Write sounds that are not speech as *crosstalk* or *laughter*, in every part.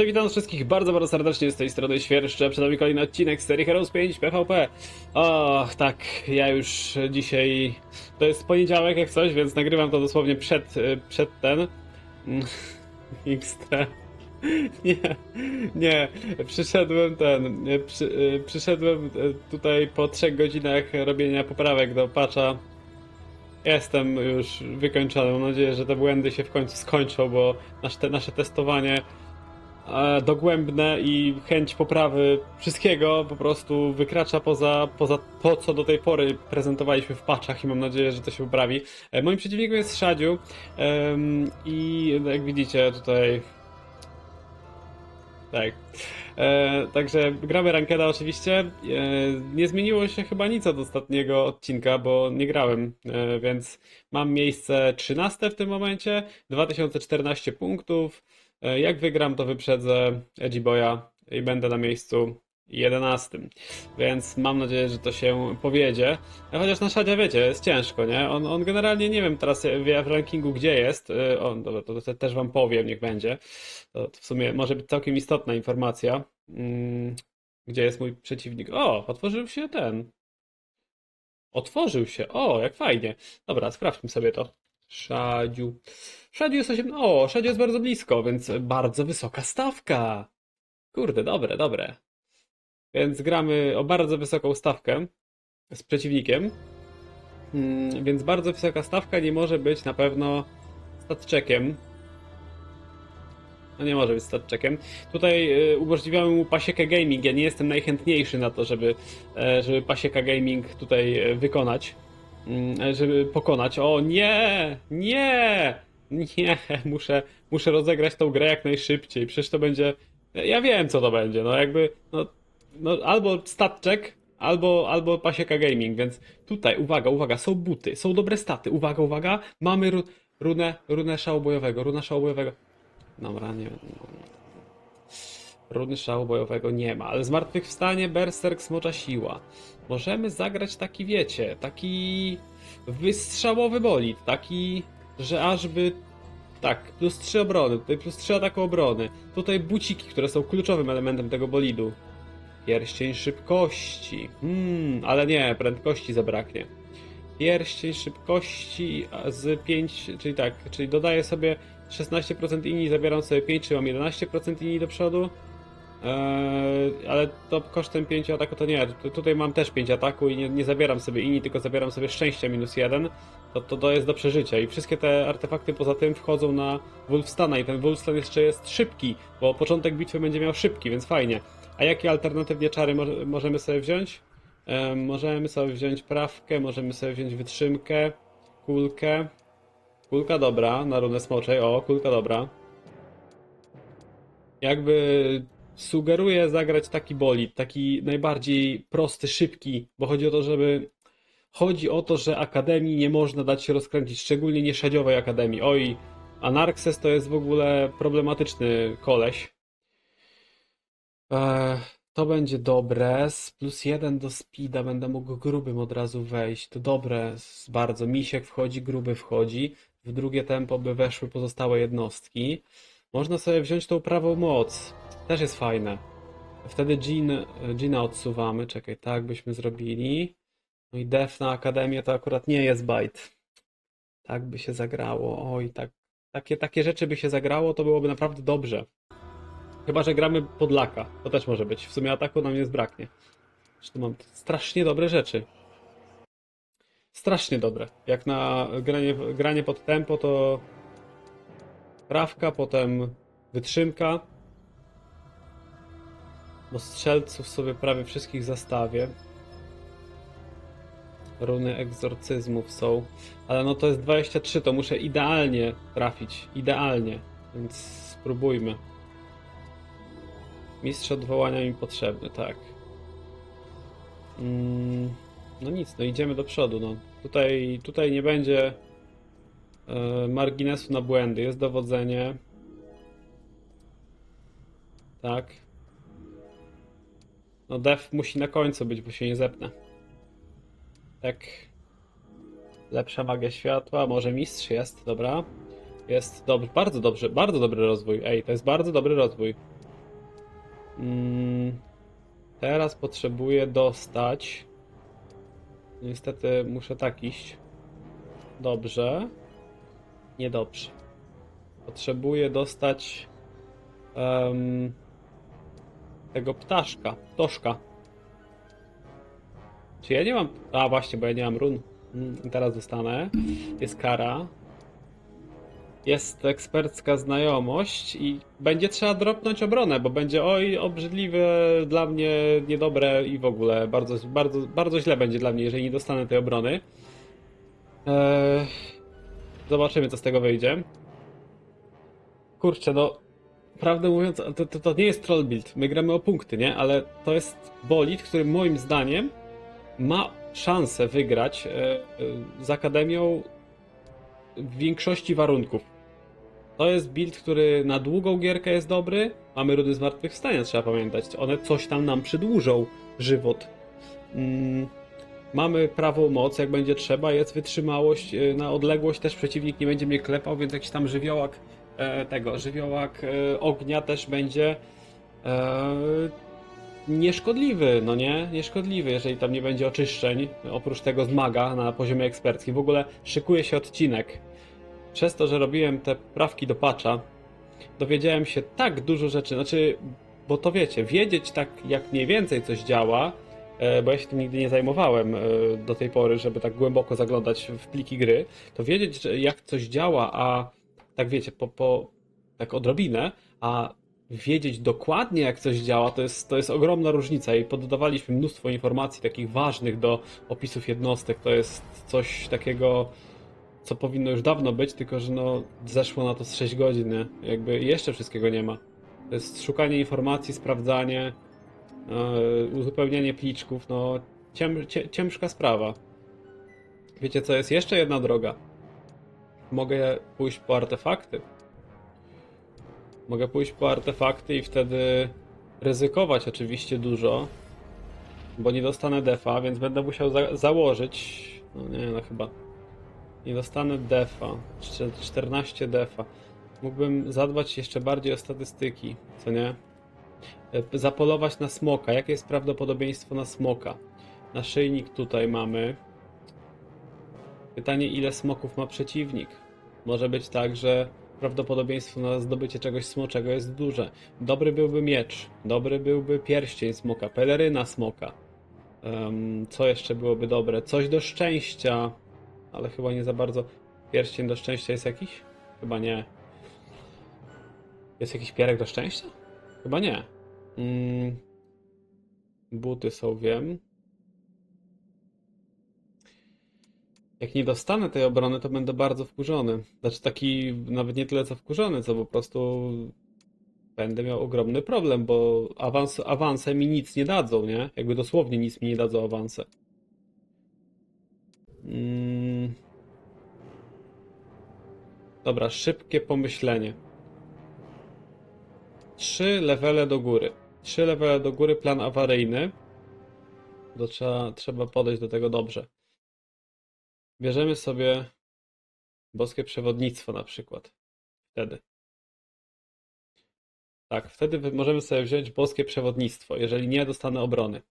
Cześć, witam wszystkich bardzo, bardzo serdecznie z tej strony Świerszcze. Przed nami kolejny odcinek serii Heroes 5 PvP. Och, tak, ja już dzisiaj... To jest poniedziałek jak coś, więc nagrywam to dosłownie przed, y, przed ten... Mm, *laughs* XT. *laughs* Nie, nie, przyszedłem ten, przy, y, przyszedłem y, tutaj po trzech godzinach robienia poprawek do patcha. Jestem już wykończony. Mam nadzieję, że te błędy się w końcu skończą, bo nasze, nasze testowanie dogłębne i chęć poprawy wszystkiego po prostu wykracza poza, poza to, co do tej pory prezentowaliśmy w patchach i mam nadzieję, że to się poprawi. E, moim przeciwnikiem jest Shadziu i jak widzicie tutaj tak. E, także gramy Rankeda oczywiście. E, nie zmieniło się chyba nic od ostatniego odcinka, bo nie grałem, więc mam miejsce 13 w tym momencie, 2014 punktów. E, jak wygram, to wyprzedzę Edgy Boya i będę na miejscu 11. Więc mam nadzieję, że to się powiedzie. E, Chociaż na Shadzie wiecie, jest ciężko, nie? On, on generalnie nie wiem teraz wie w rankingu gdzie jest. E, On, dobra, to, to też wam powiem, niech będzie. To, to w sumie może być całkiem istotna informacja. Mm, Gdzie jest mój przeciwnik? O, otworzył się ten. Otworzył się. O, jak fajnie. Dobra, sprawdźmy sobie to. Szadziu. Szadziu jest 8. O, Szadziu jest bardzo blisko, więc bardzo wysoka stawka. Kurde, dobre, dobre. Więc gramy o bardzo wysoką stawkę z przeciwnikiem. Mm, Więc bardzo wysoka stawka nie może być na pewno statczekiem. No nie może być statczekiem. Tutaj y, umożliwiamy mu pasiekę gaming. Ja nie jestem najchętniejszy na to, żeby, e, żeby pasieka gaming tutaj e, wykonać. Mm, Żeby pokonać. O nie! Nie! Nie! Muszę, muszę rozegrać tą grę jak najszybciej. Przecież to będzie. Ja wiem co to będzie. No jakby. No, no albo statczek, albo, albo pasieka gaming, więc tutaj, uwaga, uwaga, są buty, są dobre staty. Uwaga, uwaga, mamy ru, runę, runę szałbojowego, runa szałbojowego. Dobra, nie. Runy szału bojowego nie ma, ale zmartwychwstanie Berserk Smocza Siła. Możemy zagrać taki, wiecie, taki wystrzałowy bolid, taki, że ażby tak, plus 3 obrony, tutaj plus 3 ataku obrony. Tutaj buciki, które są kluczowym elementem tego bolidu. Pierścień szybkości. Hmm, ale nie, prędkości zabraknie. Pierścień szybkości z 5, czyli tak, czyli dodaję sobie 16% inni, zabieram sobie 5, czy mam 11% inni do przodu. Eee, ale to kosztem 5 ataku to nie. Tu- Tutaj mam też 5 ataku i nie, nie zabieram sobie inni, tylko zabieram sobie szczęścia minus 1. To, to, to jest do przeżycia. I wszystkie te artefakty poza tym wchodzą na Wolfstana i ten Wolfstan jeszcze jest szybki, bo początek bitwy będzie miał szybki, więc fajnie. A jakie alternatywnie czary mo- możemy sobie wziąć? Em, możemy sobie wziąć prawkę, możemy sobie wziąć wytrzymkę, kulkę. Kulka dobra, na runę smoczej, o, kulka dobra. Jakby sugeruję zagrać taki bolid, taki najbardziej prosty, szybki, bo chodzi o to, żeby... Chodzi o to, że Akademii nie można dać się rozkręcić, szczególnie nie szadziowej Akademii. Oj, Anarxes to jest w ogóle problematyczny koleś. Eee, to będzie dobre. Z plus jeden do speeda będę mógł grubym od razu wejść. To dobre bardzo. Misiek wchodzi, gruby wchodzi. W drugie tempo by weszły pozostałe jednostki. Można sobie wziąć tą prawą moc. Też jest fajne. Wtedy Jean, Gina odsuwamy. Czekaj, tak byśmy zrobili. No i def na Akademię to akurat nie jest bajt. Tak by się zagrało. Oj, tak. Takie, takie rzeczy by się zagrało, to byłoby naprawdę dobrze. Chyba, że gramy pod laka. To też może być. W sumie ataku nam nie zbraknie. Zresztą mam strasznie dobre rzeczy. Strasznie dobre. Jak na granie, granie pod tempo, to prawka, potem wytrzymka. Bo strzelców sobie prawie wszystkich zastawię. Runy egzorcyzmów są. Ale no to jest 23, to muszę idealnie trafić. Idealnie. Więc spróbujmy. Mistrz odwołania mi potrzebny, tak. Mm, no nic, no idziemy do przodu. No. Tutaj, tutaj nie będzie marginesu na błędy. Jest dowodzenie. Tak. No def musi na końcu być, bo się nie zepnę. Tak. Lepsza magia światła, może mistrz jest, dobra. Jest dobrze, bardzo dobrze, bardzo dobry rozwój. Ej, to jest bardzo dobry rozwój. Mm, teraz potrzebuję dostać. Niestety muszę tak iść. Dobrze. Niedobrze. Potrzebuję dostać em, tego ptaszka, ptoszka. Czy ja nie mam. A właśnie, bo ja nie mam run. Mm, Teraz dostanę. Jest kara. Jest ekspercka znajomość i będzie trzeba dropnąć obronę, bo będzie oj, obrzydliwe dla mnie, niedobre i w ogóle bardzo, bardzo, bardzo źle będzie dla mnie, jeżeli nie dostanę tej obrony. Eee, zobaczymy, co z tego wyjdzie. Kurczę, no, prawdę mówiąc, to, to, to nie jest troll build. My gramy o punkty, nie? Ale to jest bolid, który moim zdaniem ma szansę wygrać e, e, z Akademią w większości warunków. To jest build, który na długą gierkę jest dobry. Mamy rudy zmartwychwstania, trzeba pamiętać. One coś tam nam przedłużą żywot. Mm, mamy prawą moc, jak będzie trzeba. Jest wytrzymałość e, na odległość, też przeciwnik nie będzie mnie klepał, więc jakiś tam żywiołak e, tego, żywiołak e, ognia też będzie nieszkodliwy, no nie? Nieszkodliwy, jeżeli tam nie będzie oczyszczeń, oprócz tego zmaga na poziomie eksperckim. W ogóle szykuje się odcinek. Przez to, że robiłem te prawki do patcha, dowiedziałem się tak dużo rzeczy, znaczy, bo to wiecie, wiedzieć tak jak mniej więcej coś działa, bo ja się tym nigdy nie zajmowałem e, do tej pory, żeby tak głęboko zaglądać w pliki gry, to wiedzieć, jak coś działa, a tak wiecie, po, po tak odrobinę, a wiedzieć dokładnie, jak coś działa, to jest, to jest ogromna różnica i poddawaliśmy mnóstwo informacji takich ważnych do opisów jednostek. To jest coś takiego, co powinno już dawno być, tylko że no zeszło na to z 6 godzin? Jakby jeszcze wszystkiego nie ma. To jest szukanie informacji, sprawdzanie, uzupełnianie pliczków, no ciem, cie, ciężka sprawa. Wiecie co, jest jeszcze jedna droga. Mogę pójść po artefakty. Mogę pójść po artefakty i wtedy ryzykować oczywiście dużo, bo nie dostanę defa, więc będę musiał za założyć. No nie, no chyba. Nie dostanę defa. Czter- 14 defa. Mógłbym zadbać jeszcze bardziej o statystyki, co nie? E, Zapolować na smoka. Jakie jest prawdopodobieństwo na smoka? Naszyjnik tutaj mamy. Pytanie, ile smoków ma przeciwnik? Może być tak, że prawdopodobieństwo na zdobycie czegoś smoczego jest duże. Dobry byłby miecz, dobry byłby pierścień smoka, peleryna smoka. Em, co jeszcze byłoby dobre? Coś do szczęścia, ale chyba nie za bardzo. Pierścień do szczęścia jest jakiś? Chyba nie. Jest jakiś pierek do szczęścia? Chyba nie. Mm. Buty są, wiem. Jak nie dostanę tej obrony, to będę bardzo wkurzony. Znaczy taki nawet nie tyle co wkurzony, co po prostu będę miał ogromny problem, bo awans, awanse mi nic nie dadzą, nie? Jakby dosłownie nic mi nie dadzą awanse. Mm. Dobra, szybkie pomyślenie. Trzy levele do góry. Trzy levele do góry, plan awaryjny. To trzeba, trzeba podejść do tego dobrze. Bierzemy sobie boskie przewodnictwo na przykład. Wtedy. Tak, wtedy możemy sobie wziąć boskie przewodnictwo, jeżeli nie dostanę obrony.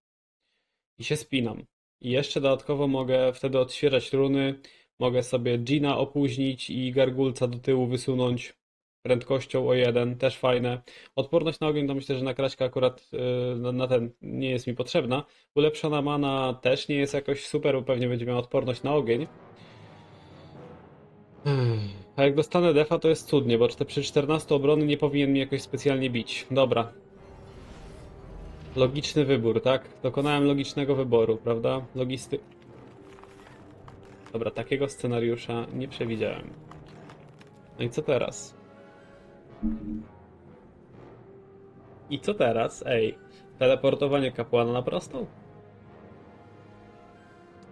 I się spinam. I jeszcze dodatkowo mogę wtedy odświeżać runy. Mogę sobie Gina opóźnić i gargulca do tyłu wysunąć prędkością o jeden, też fajne. Odporność na ogień to myślę, że na kraśkę akurat yy, na, na ten nie jest mi potrzebna. Ulepszona mana też nie jest jakoś super, bo pewnie będzie miała odporność na ogień. A jak dostanę defa, to jest cudnie, bo przy 14 obrony nie powinien mi jakoś specjalnie bić. Dobra. Logiczny wybór, tak? Dokonałem logicznego wyboru, prawda? Logisty... Dobra, takiego scenariusza nie przewidziałem. No i co teraz? I co teraz? Ej, teleportowanie kapłana na prostą?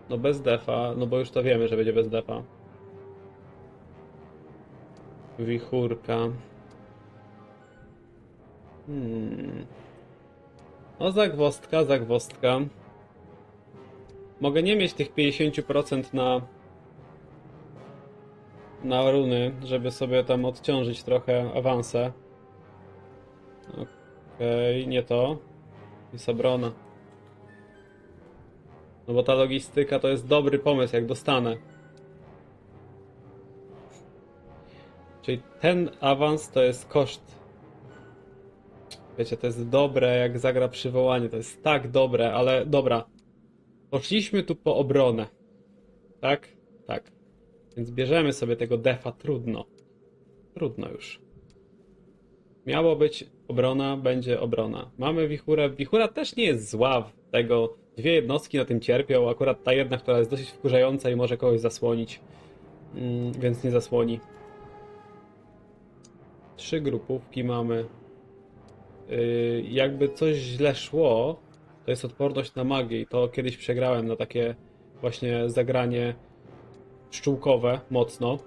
No bez defa, no bo już to wiemy, że będzie bez defa. Wichurka. Hmm. No zagwostka, zagwostka. Mogę nie mieć tych 50% na na runy, żeby sobie tam odciążyć trochę awanse. Okej, nie to. Jest obrona. No bo ta logistyka to jest dobry pomysł, jak dostanę. Czyli ten awans to jest koszt. Wiecie, to jest dobre, jak zagra przywołanie. To jest tak dobre, ale dobra. Poszliśmy tu po obronę. Tak? Tak. Więc bierzemy sobie tego defa. Trudno. Trudno już. Miało być obrona, będzie obrona. Mamy wichurę. Wichura też nie jest zła w tego. Dwie jednostki na tym cierpią. Akurat ta jedna, która jest dosyć wkurzająca i może kogoś zasłonić. Mm, więc nie zasłoni. Trzy grupówki mamy. Yy, jakby coś źle szło, to jest odporność na magię i to kiedyś przegrałem na takie właśnie zagranie pszczółkowe mocno.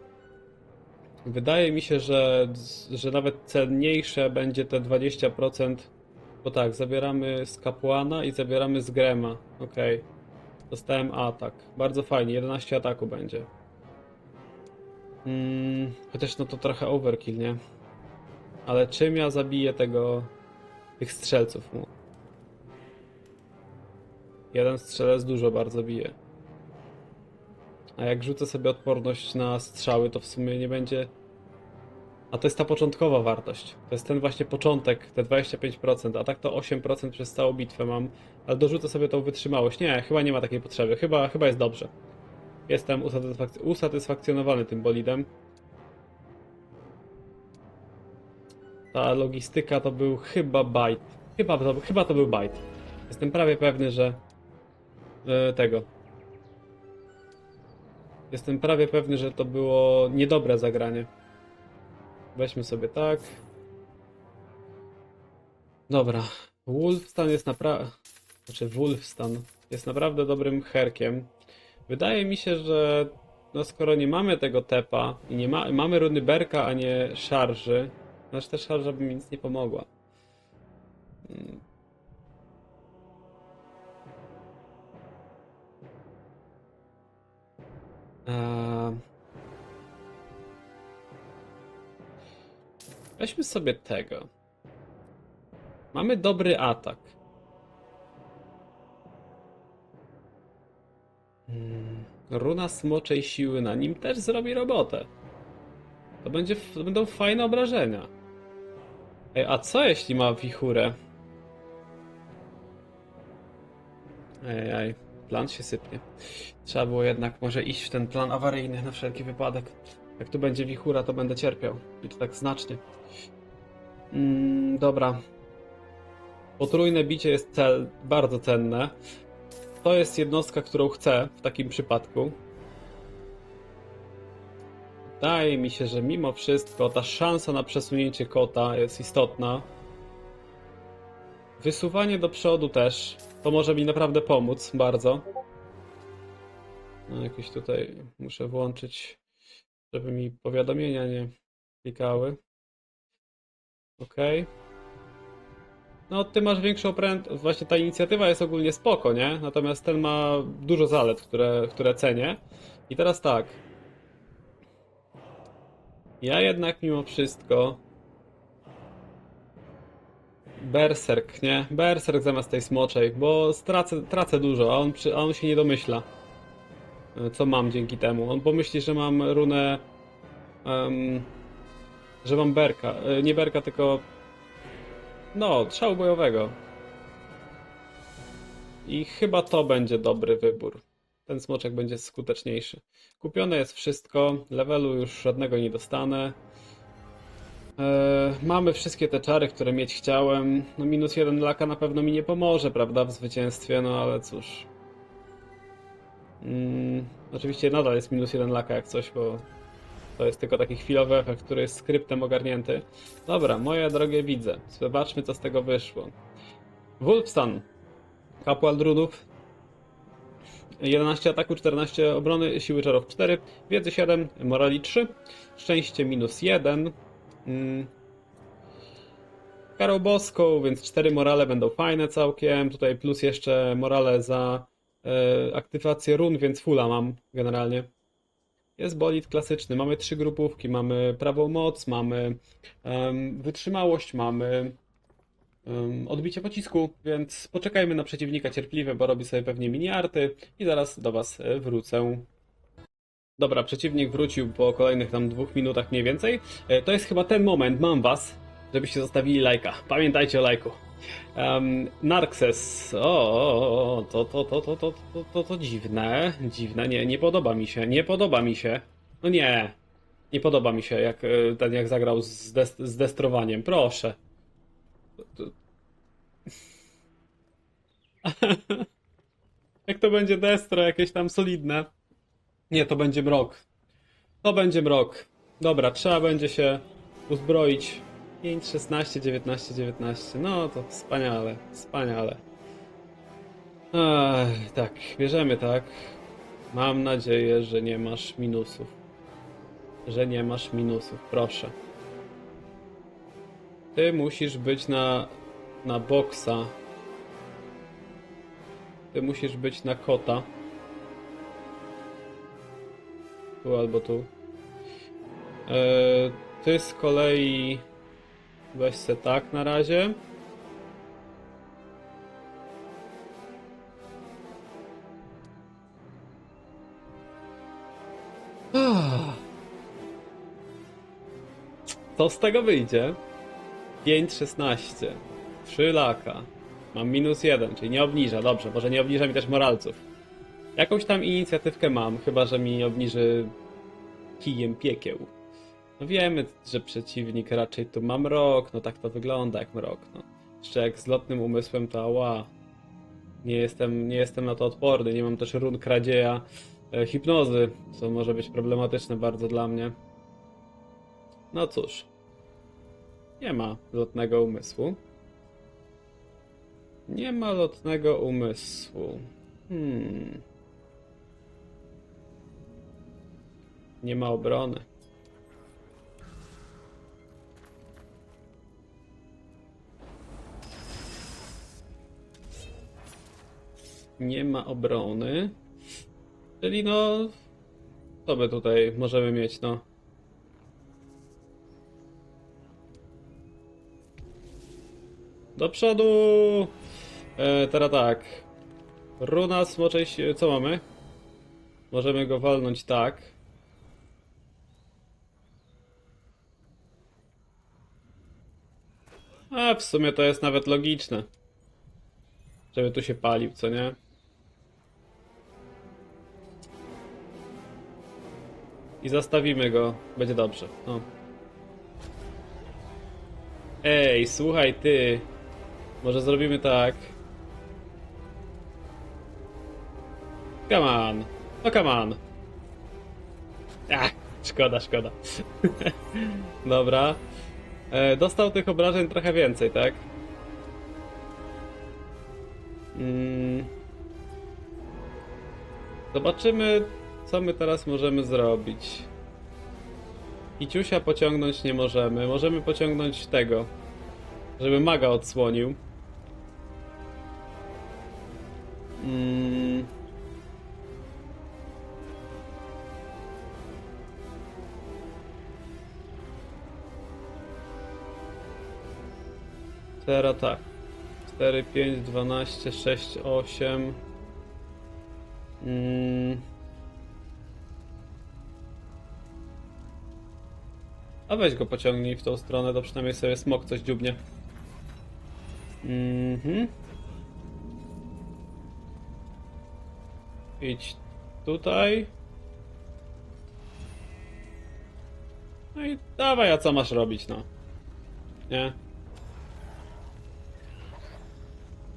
Wydaje mi się, że, że nawet cenniejsze będzie te 20%, bo tak, zabieramy z kapłana i zabieramy z grema. Okej. Dostałem atak. Bardzo fajnie, 11 ataku będzie. Mm, chociaż no to trochę overkill, nie? Ale czym ja zabiję tego tych strzelców mu? Jeden strzelec dużo bardzo bije. A jak rzucę sobie odporność na strzały, to w sumie nie będzie. A to jest ta początkowa wartość. To jest ten właśnie początek, te 25%, a tak to 8% przez całą bitwę mam. Ale dorzucę sobie tą wytrzymałość. Nie, chyba nie ma takiej potrzeby. Chyba, chyba jest dobrze. Jestem usatysfak- usatysfakcjonowany tym bolidem. Ta logistyka to był chyba bajt. Chyba to, chyba to był bajt. Jestem prawie pewny, że e, tego. Jestem prawie pewny, że to było niedobre zagranie. Weźmy sobie tak. Dobra. Wolfstan jest naprawdę. Znaczy, Wolfstan jest naprawdę dobrym herkiem. Wydaje mi się, że no skoro nie mamy tego tepa i nie ma, mamy runy berka, a nie szarży, znaczy ta szarża by mi nic nie pomogła. Weźmy sobie tego. Mamy dobry atak. Mm, Runa smoczej siły na nim też zrobi robotę. To, będzie, to będą fajne obrażenia. Ej, a co jeśli ma wichurę? Ej, ej, plan się sypnie. Trzeba było jednak może iść w ten plan awaryjny na wszelki wypadek. Jak tu będzie wichura, to będę cierpiał. I to tak znacznie. Mm, dobra. Potrójne bicie jest cel, bardzo cenne. To jest jednostka, którą chcę w takim przypadku. Wydaje mi się, że mimo wszystko ta szansa na przesunięcie kota jest istotna. Wysuwanie do przodu też. To może mi naprawdę pomóc bardzo. No, jakieś tutaj muszę włączyć, żeby mi powiadomienia nie klikały. Ok. No, ty masz większą prędkość. Właśnie ta inicjatywa jest ogólnie spoko, nie? Natomiast ten ma dużo zalet, które, które cenię. I teraz tak. Ja jednak mimo wszystko. Berserk, nie? Berserk zamiast tej smoczej, bo stracę, tracę dużo, a on, przy, a on się nie domyśla. E, Co mam dzięki temu? On pomyśli, że mam runę. em, że mam berka. e, Nie berka, tylko. No, strzału bojowego. I chyba to będzie dobry wybór. Ten smoczek będzie skuteczniejszy. Kupione jest wszystko, levelu już żadnego nie dostanę. E, mamy wszystkie te czary, które mieć chciałem. No minus jeden laka na pewno mi nie pomoże, prawda, w zwycięstwie, no ale cóż. Mm, oczywiście nadal jest minus jeden laka jak coś, bo to jest tylko taki chwilowy efekt, który jest skryptem ogarnięty. Dobra, moje drogie widze, zobaczmy co z tego wyszło. Wolfstan, kapłan drunów, 11 ataku, 14 obrony, siły czarów 4, wiedzy 7, morali 3, szczęście minus 1. Mm. Karą boską, więc 4 morale będą fajne całkiem. Tutaj plus jeszcze morale za e, aktywację run, więc fulla mam generalnie. Jest bolid klasyczny. Mamy trzy grupówki. Mamy prawą moc, mamy em, wytrzymałość, mamy ym, odbicie pocisku, więc poczekajmy na przeciwnika cierpliwie, bo robi sobie pewnie miniarty i zaraz do was e, wrócę. Dobra, przeciwnik wrócił po kolejnych tam dwóch minutach mniej więcej. E, To jest chyba ten moment, mam was, żebyście zostawili lajka. Pamiętajcie o lajku. Um, Narxes. O, to, to, to, to, to, to, to, to dziwne. Dziwne, nie, nie podoba mi się, nie podoba mi się. No nie, nie podoba mi się, jak e, ten jak zagrał z, des, z destrowaniem. Proszę. *laughs* Jak to będzie destro, jakieś tam solidne. Nie, to będzie mrok. To będzie mrok. Dobra, trzeba będzie się uzbroić. 5, 16, 19, 19. No to wspaniale, wspaniale. Ech, tak, bierzemy tak. Mam nadzieję, że nie masz minusów. Że nie masz minusów, proszę. Ty musisz być na, na boksa. Ty musisz być na kota. Tu albo tu. Eee, ty z kolei weź se tak na razie. Ah. Co z tego wyjdzie? 5, 16. 3 laka. Mam minus 1, czyli nie obniża. Dobrze, może nie obniża mi też moralców. Jakąś tam inicjatywkę mam, chyba że mi obniży kijem piekieł. No wiemy, że przeciwnik raczej tu ma mrok, no tak to wygląda jak mrok, no. Jeszcze jak z lotnym umysłem to ała. Nie jestem, nie jestem na to odporny, nie mam też run kradzieja e, hipnozy, co może być problematyczne bardzo dla mnie. No cóż. Nie ma lotnego umysłu. Nie ma lotnego umysłu. Hmm. Nie ma obrony. Nie ma obrony. Czyli no. Co my tutaj możemy mieć, no? Do przodu! E, teraz tak. Runa smoczej się... Co mamy? Możemy go walnąć tak. A w sumie to jest nawet logiczne. Żeby tu się palił, co nie? I zostawimy go. Będzie dobrze. No. Ej, słuchaj ty. Może zrobimy tak. Come on. No come on. Ach, szkoda, szkoda. *laughs* Dobra. E, dostał tych obrażeń trochę więcej, tak? Mm. Zobaczymy, co my teraz możemy zrobić. Iciusia pociągnąć nie możemy. Możemy pociągnąć tego, żeby maga odsłonił. Mm. Teraz tak. 4, 5, 12, 6, 8. Mm. A weź go pociągnij w tą stronę, to przynajmniej sobie smok coś dziubnie. Mhm. Idź tutaj. No i dawaj, a co masz robić, no? Nie?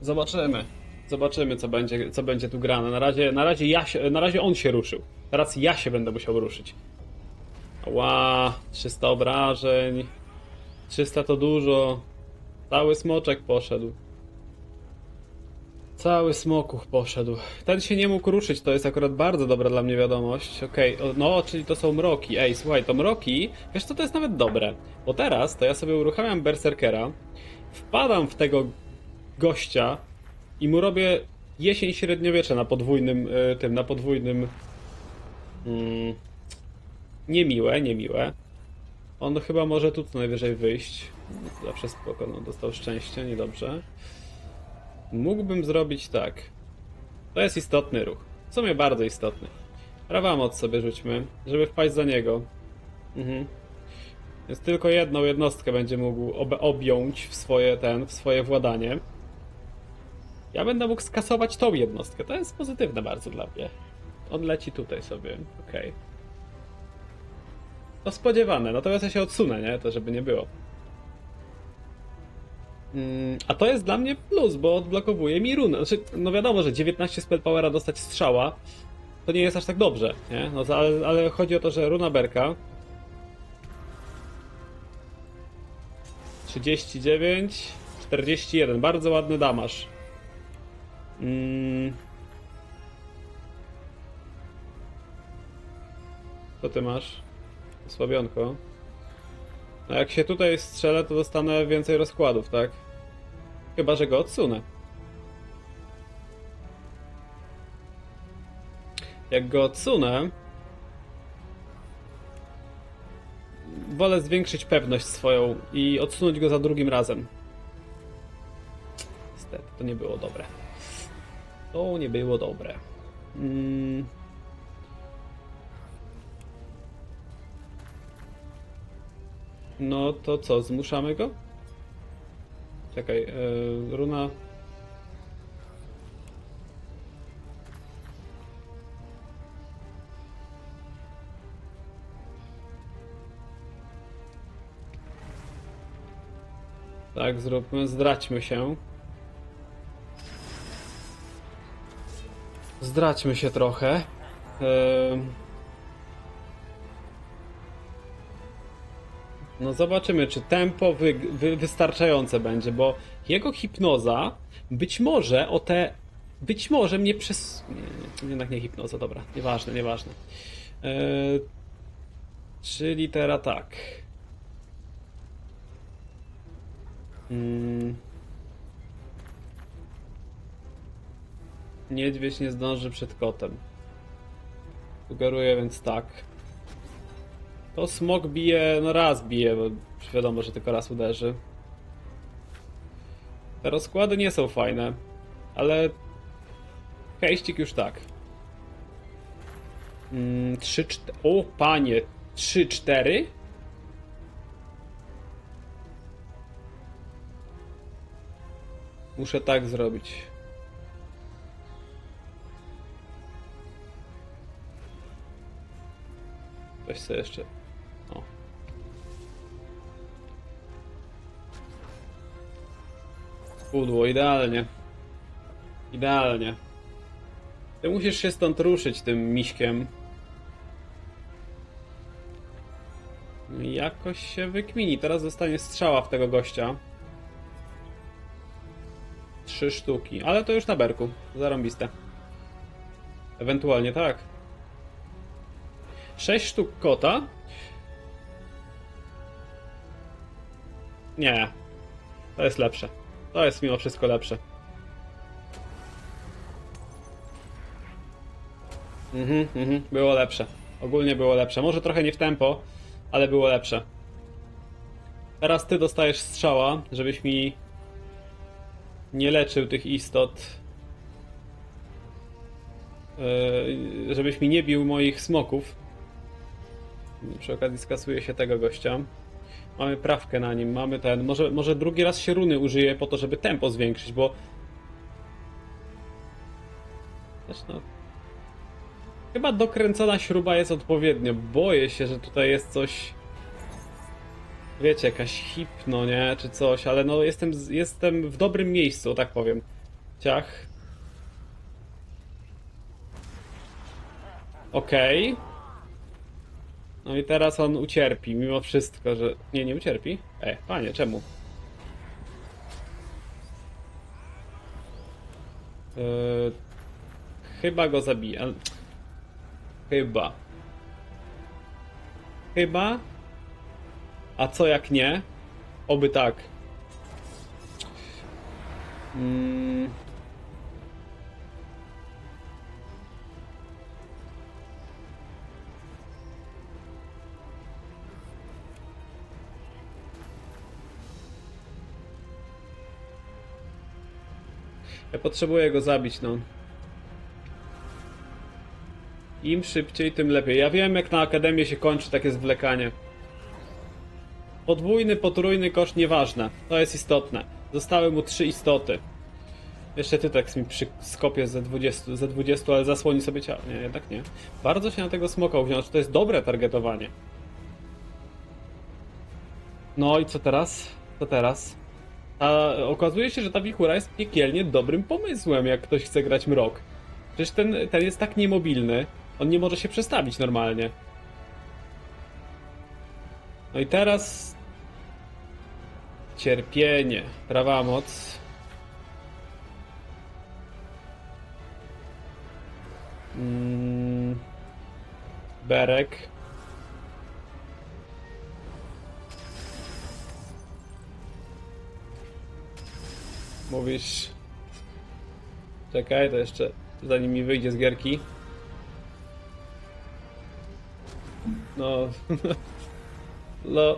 Zobaczymy. Zobaczymy, co będzie, co będzie tu grane. Na razie, na, razie ja się, na razie on się ruszył. Teraz ja się będę musiał ruszyć. Ła, 300 obrażeń. 300 to dużo. Cały smoczek poszedł. Cały smokuch poszedł. Ten się nie mógł ruszyć, to jest akurat bardzo dobra dla mnie wiadomość. Okej, o, no, czyli to są mroki. Ej, słuchaj, to mroki, wiesz co, to jest nawet dobre. Bo teraz to ja sobie uruchamiam Berserkera, wpadam w tego gościa i mu robię jesień średniowiecze na podwójnym y, tym, na podwójnym mm, niemiłe, niemiłe. On chyba może tu co najwyżej wyjść. Zawsze spoko, no dostał szczęście, niedobrze. Mógłbym zrobić tak. To jest istotny ruch. W sumie bardzo istotny. Prawa moc sobie rzućmy, żeby wpaść za niego. Mhm. Więc tylko jedną jednostkę będzie mógł ob objąć w swoje ten, w swoje władanie. Ja będę mógł skasować tą jednostkę. To jest pozytywne bardzo dla mnie. On leci tutaj sobie. Okej. To spodziewane, natomiast ja się odsunę, nie? To żeby nie było. Mm, A to jest dla mnie plus, bo odblokowuje mi runę. Znaczy, no wiadomo, że 19 spell powera dostać strzała to nie jest aż tak dobrze, nie? No, ale, ale chodzi o to, że runa berka 39, 41, bardzo ładny damaż. Mm. Co ty masz? Słabionko. No jak się tutaj strzelę, to dostanę więcej rozkładów, tak? Chyba, że go odsunę. Jak go odsunę, wolę zwiększyć pewność swoją i odsunąć go za drugim razem. Niestety, to nie było dobre. To nie było dobre. Mm. No to co, zmuszamy go? Czekaj, yy, runa. Tak, zróbmy, zdraćmy się. Zdraćmy się trochę. Ym. No zobaczymy, czy tempo wy, wy, wystarczające będzie, bo jego hipnoza być może o te. Być może mnie przez. Nie, nie, jednak nie hipnoza, dobra. Nieważne, nieważne. Yy, czyli teraz tak. Mm. Niedźwiedź nie zdąży przed kotem. Sugeruję więc tak. To smok bije, no raz bije, bo wiadomo, że tylko raz uderzy. Te rozkłady nie są fajne, ale hejścik już tak. Mm, 3, 4. O panie, 3, 4? Muszę tak zrobić. Weź sobie jeszcze. Pudło, idealnie. Idealnie. Ty musisz się stąd ruszyć tym miśkiem. Jakoś się wykmini. Teraz dostanie strzała w tego gościa. Trzy sztuki, ale to już na berku. Zarąbiste. Ewentualnie tak. 6 sztuk kota. Nie. To jest lepsze. To jest mimo wszystko lepsze. Mhm, mhm, było lepsze. Ogólnie było lepsze. Może trochę nie w tempo, ale było lepsze. Teraz ty dostajesz strzała, żebyś mi nie leczył tych istot. Yy, żebyś mi nie bił moich smoków. Przy okazji skasuje się tego gościa. Mamy prawkę na nim, mamy ten. Może, może drugi raz się runy użyje po to, żeby tempo zwiększyć, bo. No. Chyba dokręcona śruba jest odpowiednio. Boję się, że tutaj jest coś. Wiecie, jakaś hipno, nie? Czy coś, ale no jestem, jestem w dobrym miejscu, tak powiem. Ciach. Okej. No i teraz on ucierpi, mimo wszystko, że... Nie, nie ucierpi? E, panie, czemu? Yy, chyba go zabije. Chyba. Chyba. A co jak nie? Oby tak. Mm. Ja potrzebuję go zabić, no. Im szybciej, tym lepiej. Ja wiem, jak na Akademię się kończy takie zwlekanie. Podwójny, potrójny koszt, nieważne. To jest istotne. Zostały mu trzy istoty. Jeszcze Tytex mi przy skopie ze 20, ze 20, ale zasłoni sobie ciało. Nie, jednak nie. Bardzo się na tego smoka wziąć. To jest dobre targetowanie. No i co teraz? Co teraz? A okazuje się, że ta wichura jest piekielnie dobrym pomysłem, jak ktoś chce grać mrok. Przecież ten, ten jest tak niemobilny, on nie może się przestawić normalnie. No i teraz... Cierpienie. Prawa moc. Mm, Berek. Mówisz. Czekaj, to jeszcze zanim mi wyjdzie z gierki. No. *laughs* No.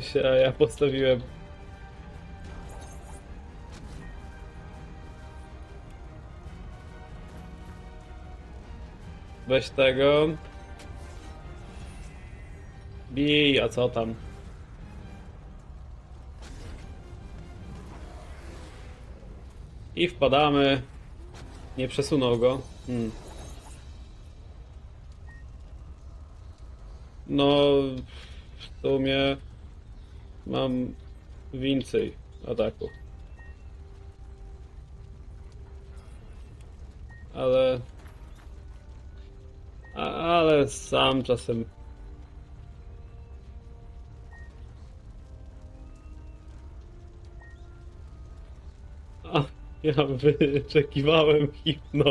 Się, a ja postawiłem. Weź tego. Bij, a co tam? I wpadamy. Nie przesunął go. Hmm. No, w sumie mam więcej ataku. Ale. A, ale sam czasem. Ja wyczekiwałem hipno.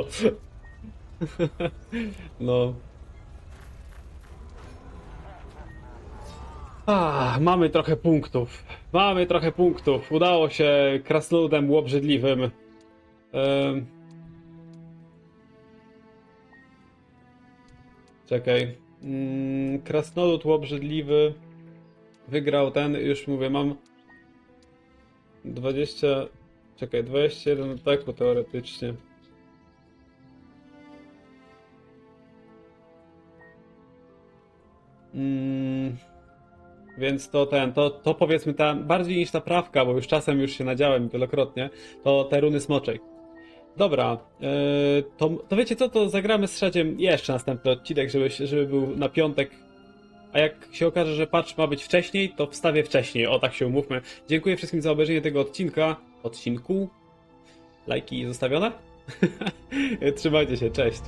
No. Mamy trochę punktów. Mamy trochę punktów. Udało się krasnoludem łobrzydliwym. Em. Czekaj. Mm, krasnolud łobrzydliwy wygrał ten, już mówię, mam 20. Czekaj, 21 ataku teoretycznie. Mm, więc to ten, to, to powiedzmy ta, bardziej niż ta prawka, bo już czasem już się nadziałem wielokrotnie, to te runy smoczej. Dobra, yy, to, to wiecie co, to zagramy z Szadziem jeszcze następny odcinek, żeby, żeby był na piątek. A jak się okaże, że patch ma być wcześniej, to wstawię wcześniej, o tak się umówmy. Dziękuję wszystkim za obejrzenie tego odcinka, odcinku. Lajki zostawione? *laughs* Trzymajcie się, cześć.